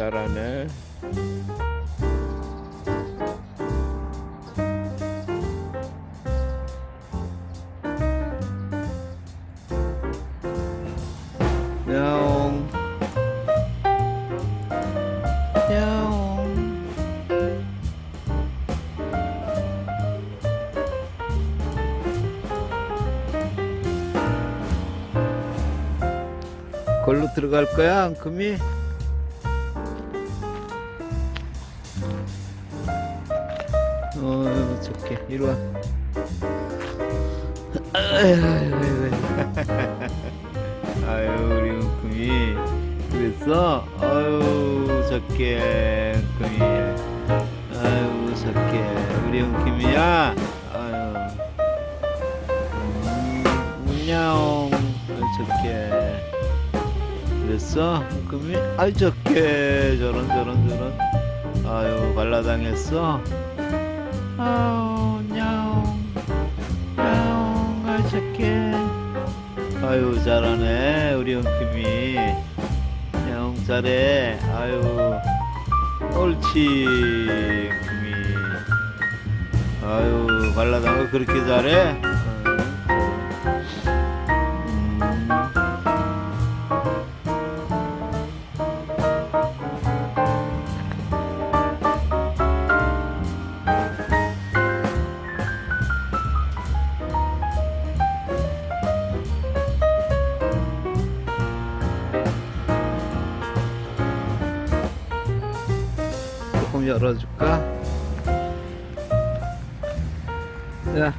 잘하네. 야옹. 야옹. 걸로 들어갈 거야, 앙금이? 어, 좋게. 이리 와. 아유, 아유, 아유. 우리 웅금이. 그랬어? 아유, 좋게, 웅금이. 아유, 좋게. 우리 웅금이야. 아유. 음. 아유, 좋게. 그랬어? 웅금이? 아유, 좋게. 저런, 저런, 저런. 아유, 발라당했어? 아우, 냐옹. 냐옹, 아유, 좋게. 아유 잘하네 우리 엉킴이 형 잘해 아유 옳지 엉킴이 아유 발라당가 그렇게 잘해 조금 열어줄까? 야,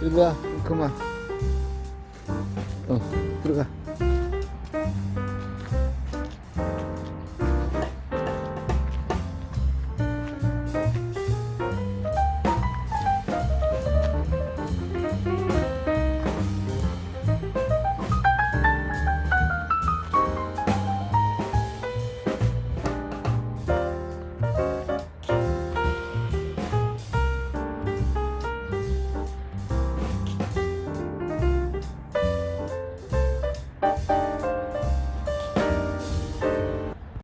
이리 와, 그만. 어, 들어가.